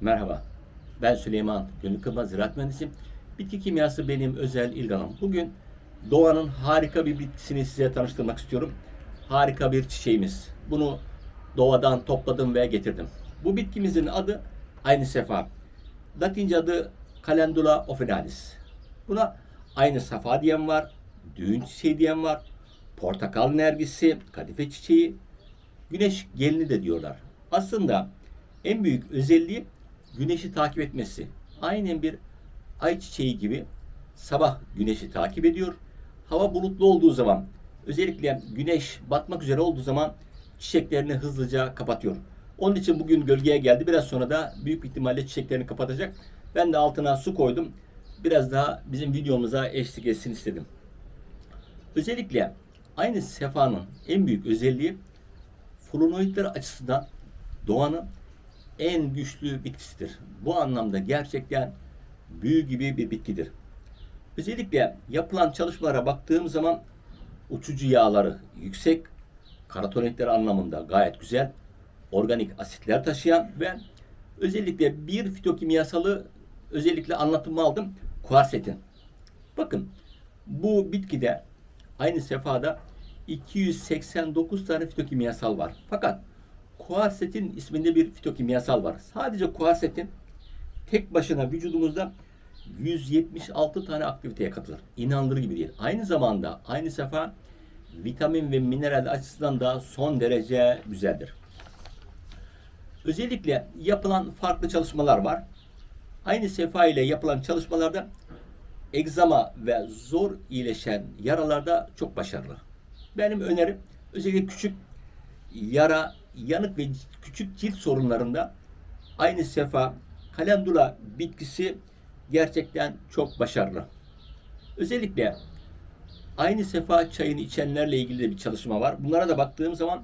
Merhaba, ben Süleyman Gönül Kılmaz, ziraat mühendisiyim. Bitki kimyası benim özel ilgi alanım. Bugün doğanın harika bir bitkisini size tanıştırmak istiyorum. Harika bir çiçeğimiz. Bunu doğadan topladım ve getirdim. Bu bitkimizin adı aynı sefa. Latince adı Calendula officinalis. Buna aynı safa diyen var, düğün çiçeği diyen var, portakal nergisi, kadife çiçeği, güneş gelini de diyorlar. Aslında en büyük özelliği güneşi takip etmesi. Aynen bir ay çiçeği gibi sabah güneşi takip ediyor. Hava bulutlu olduğu zaman özellikle güneş batmak üzere olduğu zaman çiçeklerini hızlıca kapatıyor. Onun için bugün gölgeye geldi. Biraz sonra da büyük ihtimalle çiçeklerini kapatacak. Ben de altına su koydum. Biraz daha bizim videomuza eşlik etsin istedim. Özellikle aynı sefanın en büyük özelliği flavonoidler açısından doğanın en güçlü bitkisidir. Bu anlamda gerçekten büyü gibi bir bitkidir. Özellikle yapılan çalışmalara baktığım zaman uçucu yağları yüksek, karotenoidler anlamında gayet güzel, organik asitler taşıyan ve özellikle bir fitokimyasalı özellikle anlatımı aldım. Kuarsetin. Bakın bu bitkide aynı sefada 289 tane fitokimyasal var. Fakat kuarsetin isminde bir fitokimyasal var. Sadece kuarsetin tek başına vücudumuzda 176 tane aktiviteye katılır. İnanılır gibi değil. Aynı zamanda aynı sefa vitamin ve mineral açısından da son derece güzeldir. Özellikle yapılan farklı çalışmalar var. Aynı sefa ile yapılan çalışmalarda egzama ve zor iyileşen yaralarda çok başarılı. Benim önerim özellikle küçük yara, yanık ve küçük cilt sorunlarında aynı sefa kalendula bitkisi gerçekten çok başarılı. Özellikle aynı sefa çayını içenlerle ilgili de bir çalışma var. Bunlara da baktığım zaman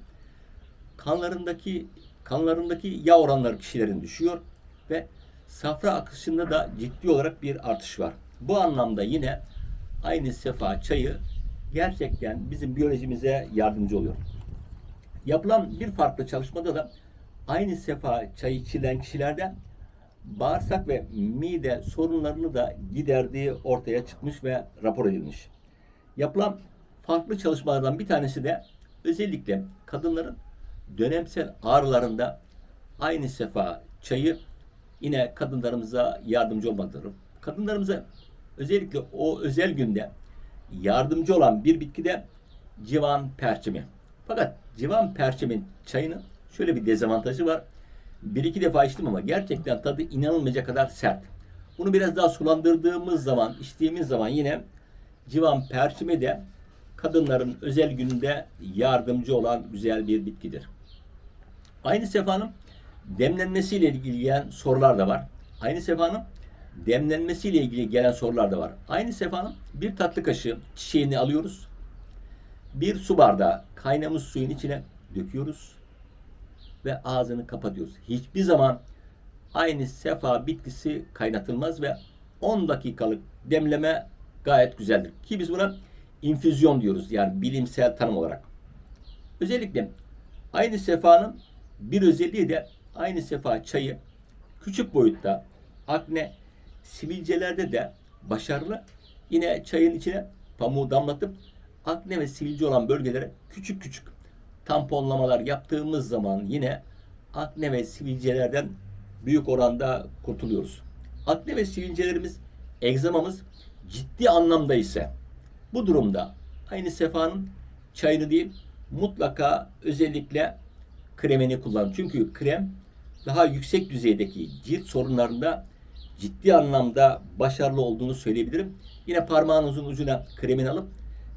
kanlarındaki kanlarındaki yağ oranları kişilerin düşüyor ve safra akışında da ciddi olarak bir artış var. Bu anlamda yine aynı sefa çayı gerçekten bizim biyolojimize yardımcı oluyor. Yapılan bir farklı çalışmada da aynı sefa çay içilen kişilerde bağırsak ve mide sorunlarını da giderdiği ortaya çıkmış ve rapor edilmiş. Yapılan farklı çalışmalardan bir tanesi de özellikle kadınların dönemsel ağrılarında aynı sefa çayı yine kadınlarımıza yardımcı olmaktadır. Kadınlarımıza özellikle o özel günde yardımcı olan bir bitki de civan perçemi. Fakat civan perçemin çayının şöyle bir dezavantajı var. Bir iki defa içtim ama gerçekten tadı inanılmayacak kadar sert. Bunu biraz daha sulandırdığımız zaman, içtiğimiz zaman yine civan perçemi de kadınların özel gününde yardımcı olan güzel bir bitkidir. Aynı sefanın demlenmesiyle ilgili gelen sorular da var. Aynı sefanın demlenmesiyle ilgili gelen sorular da var. Aynı sefanın bir tatlı kaşığı çiçeğini alıyoruz. Bir su bardağı kaynamış suyun içine döküyoruz ve ağzını kapatıyoruz. Hiçbir zaman aynı sefa bitkisi kaynatılmaz ve 10 dakikalık demleme gayet güzeldir. Ki biz buna infüzyon diyoruz yani bilimsel tanım olarak. Özellikle aynı sefanın bir özelliği de aynı sefa çayı küçük boyutta akne sivilcelerde de başarılı. Yine çayın içine pamuğu damlatıp akne ve sivilce olan bölgelere küçük küçük tamponlamalar yaptığımız zaman yine akne ve sivilcelerden büyük oranda kurtuluyoruz. Akne ve sivilcelerimiz, egzamamız ciddi anlamda ise bu durumda aynı sefanın çayını değil mutlaka özellikle kremini kullan. Çünkü krem daha yüksek düzeydeki cilt sorunlarında ciddi anlamda başarılı olduğunu söyleyebilirim. Yine parmağınızın ucuna kremini alıp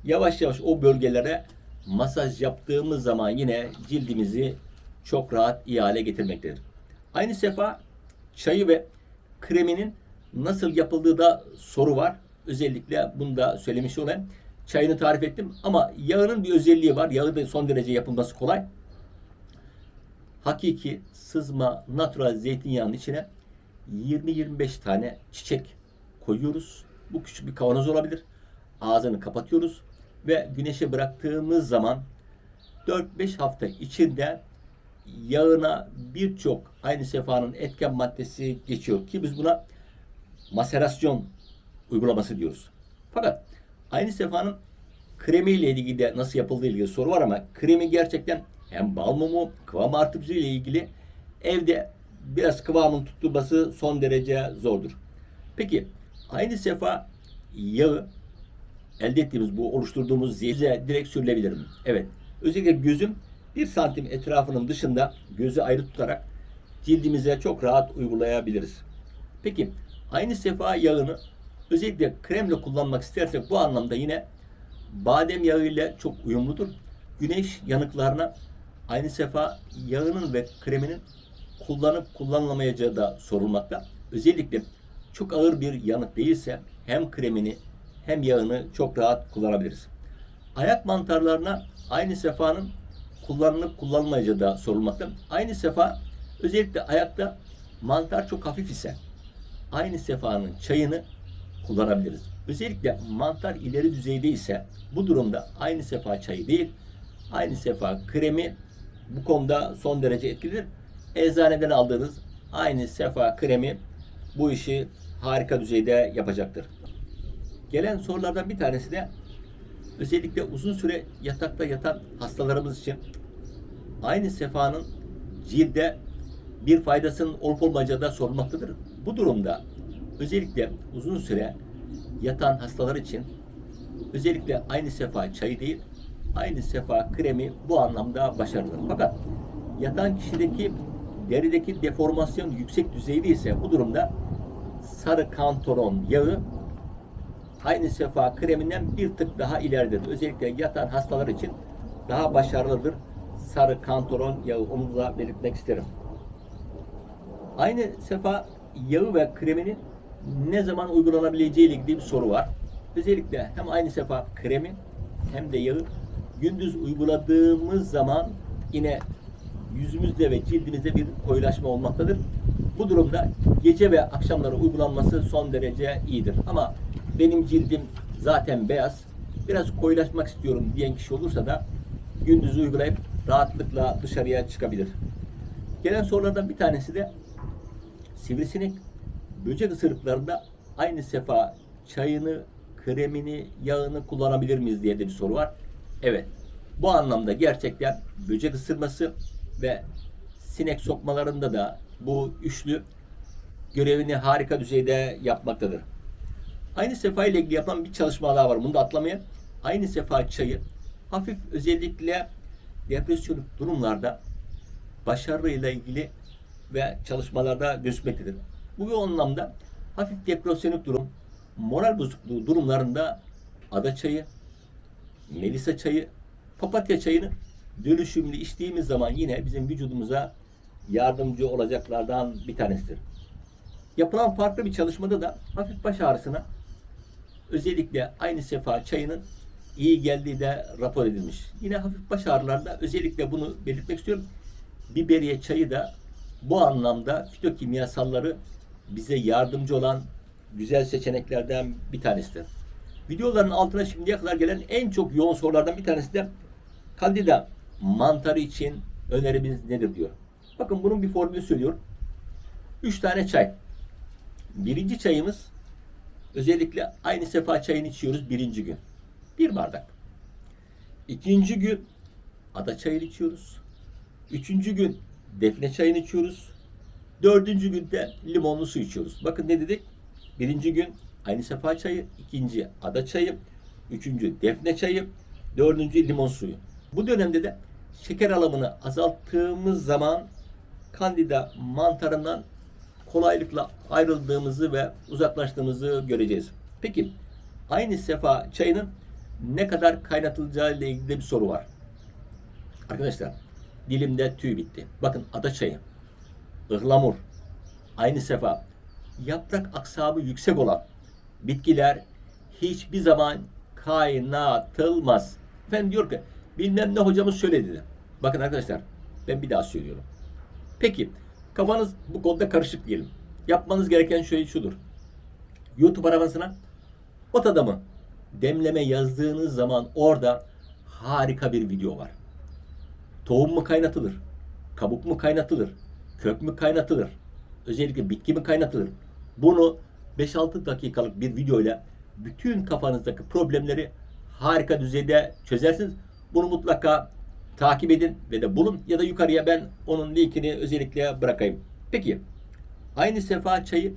yavaş yavaş o bölgelere masaj yaptığımız zaman yine cildimizi çok rahat iyi hale getirmektedir. Aynı sefa çayı ve kreminin nasıl yapıldığı da soru var. Özellikle bunu da söylemiş olayım. Çayını tarif ettim ama yağının bir özelliği var. Yağı da son derece yapılması kolay. Hakiki sızma natural zeytinyağının içine 20-25 tane çiçek koyuyoruz. Bu küçük bir kavanoz olabilir. Ağzını kapatıyoruz ve güneşe bıraktığımız zaman 4-5 hafta içinde yağına birçok aynı sefanın etken maddesi geçiyor ki biz buna maserasyon uygulaması diyoruz. Fakat aynı sefanın kremi ile ilgili de nasıl yapıldığı ilgili soru var ama kremi gerçekten hem bal mumu, kıvam artırıcı ile ilgili evde biraz kıvamın tutulması son derece zordur. Peki aynı sefa yağı elde ettiğimiz bu oluşturduğumuz zeyze direkt sürülebilir mi? Evet. Özellikle gözüm bir santim etrafının dışında gözü ayrı tutarak cildimize çok rahat uygulayabiliriz. Peki aynı sefa yağını özellikle kremle kullanmak istersek bu anlamda yine badem yağı ile çok uyumludur. Güneş yanıklarına aynı sefa yağının ve kreminin kullanıp kullanılamayacağı da sorulmakta. Özellikle çok ağır bir yanık değilse hem kremini hem yağını çok rahat kullanabiliriz. Ayak mantarlarına aynı sefanın kullanılıp kullanılmayacağı da sorulmakta. Aynı sefa özellikle ayakta mantar çok hafif ise aynı sefanın çayını kullanabiliriz. Özellikle mantar ileri düzeyde ise bu durumda aynı sefa çayı değil, aynı sefa kremi bu konuda son derece etkilidir. Eczaneden aldığınız aynı sefa kremi bu işi harika düzeyde yapacaktır. Gelen sorulardan bir tanesi de özellikle uzun süre yatakta yatan hastalarımız için aynı sefanın cilde bir faydasının olup olmayacağı da sorulmaktadır. Bu durumda özellikle uzun süre yatan hastalar için özellikle aynı sefa çayı değil, aynı sefa kremi bu anlamda başarılıdır. Fakat yatan kişideki derideki deformasyon yüksek düzeyde ise bu durumda sarı kantoron yağı aynı sefa kreminden bir tık daha ileridedir. Özellikle yatan hastalar için daha başarılıdır. Sarı kantoron yağı onu da belirtmek isterim. Aynı sefa yağı ve kreminin ne zaman uygulanabileceği ile ilgili bir soru var. Özellikle hem aynı sefa kremi hem de yağı gündüz uyguladığımız zaman yine yüzümüzde ve cildimizde bir koyulaşma olmaktadır. Bu durumda gece ve akşamları uygulanması son derece iyidir. Ama benim cildim zaten beyaz, biraz koyulaşmak istiyorum diyen kişi olursa da gündüz uygulayıp rahatlıkla dışarıya çıkabilir. Gelen sorulardan bir tanesi de sivrisinek böcek ısırıklarında aynı sefa çayını, kremini, yağını kullanabilir miyiz diye de bir soru var. Evet. Bu anlamda gerçekten böcek ısırması ve sinek sokmalarında da bu üçlü görevini harika düzeyde yapmaktadır. Aynı sefa ile ilgili yapılan bir çalışma daha var. Bunu da atlamayın. Aynı sefa çayı hafif özellikle depresyonik durumlarda başarıyla ilgili ve çalışmalarda gözükmektedir. Bu anlamda hafif depresyonik durum, moral bozukluğu durumlarında ada çayı, melisa çayı, papatya çayını dönüşümlü içtiğimiz zaman yine bizim vücudumuza yardımcı olacaklardan bir tanesidir. Yapılan farklı bir çalışmada da hafif baş ağrısına özellikle aynı sefa çayının iyi geldiği de rapor edilmiş. Yine hafif baş ağrılarında özellikle bunu belirtmek istiyorum. Biberiye çayı da bu anlamda fitokimyasalları bize yardımcı olan güzel seçeneklerden bir tanesidir. Videoların altına şimdiye kadar gelen en çok yoğun sorulardan bir tanesi de kandida mantarı için önerimiz nedir diyor. Bakın bunun bir formülü söylüyorum. 3 tane çay. Birinci çayımız özellikle aynı sefa çayını içiyoruz birinci gün. Bir bardak. İkinci gün ada çayını içiyoruz. Üçüncü gün defne çayını içiyoruz. Dördüncü günde limonlu su içiyoruz. Bakın ne dedik? Birinci gün aynı sefa çayı, ikinci ada çayı, üçüncü defne çayı, dördüncü limon suyu. Bu dönemde de şeker alımını azalttığımız zaman kandida mantarından kolaylıkla ayrıldığımızı ve uzaklaştığımızı göreceğiz. Peki aynı sefa çayının ne kadar kaynatılacağı ile ilgili bir soru var. Arkadaşlar dilimde tüy bitti. Bakın ada çayı, ıhlamur, aynı sefa yaprak aksamı yüksek olan bitkiler hiçbir zaman kaynatılmaz. Efendim diyor ki bilmem ne hocamız söyledi. Bakın arkadaşlar ben bir daha söylüyorum. Peki kafanız bu konuda karışık diyelim. Yapmanız gereken şey şudur. YouTube aramasına ot adamı demleme yazdığınız zaman orada harika bir video var. Tohum mu kaynatılır? kabuk mu kaynatılır? Kök mü kaynatılır? Özellikle bitki mi kaynatılır? Bunu 5-6 dakikalık bir videoyla bütün kafanızdaki problemleri harika düzeyde çözersiniz. Bunu mutlaka takip edin ve de bulun ya da yukarıya ben onun linkini özellikle bırakayım. Peki aynı sefa çayı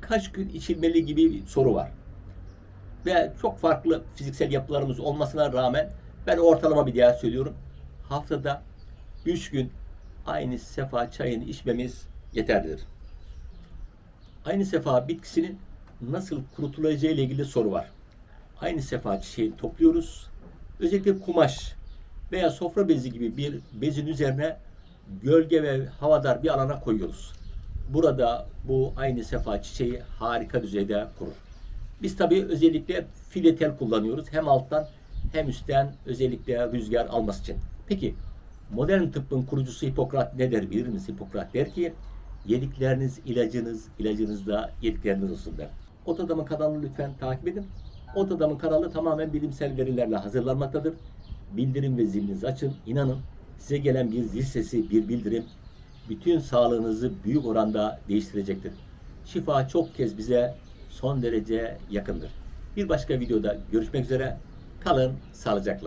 kaç gün içilmeli gibi bir soru var. Ve çok farklı fiziksel yapılarımız olmasına rağmen ben ortalama bir diğer söylüyorum. Haftada 3 gün aynı sefa çayını içmemiz yeterlidir. Aynı sefa bitkisinin nasıl kurutulacağı ile ilgili soru var. Aynı sefa çiçeğini topluyoruz. Özellikle kumaş veya sofra bezi gibi bir bezin üzerine gölge ve havadar bir alana koyuyoruz. Burada bu aynı sefa çiçeği harika düzeyde kurur. Biz tabii özellikle filetel kullanıyoruz. Hem alttan hem üstten özellikle rüzgar alması için. Peki modern tıbbın kurucusu Hipokrat ne der bilir misiniz? Hipokrat der ki yedikleriniz ilacınız, ilacınız da yedikleriniz olsun der. Ot Adam'ın kanalını lütfen takip edin. Ot Adam'ın kanalı tamamen bilimsel verilerle hazırlanmaktadır. Bildirim ve zilinizi açın. İnanın size gelen bir zil sesi, bir bildirim bütün sağlığınızı büyük oranda değiştirecektir. Şifa çok kez bize son derece yakındır. Bir başka videoda görüşmek üzere. Kalın sağlıcakla.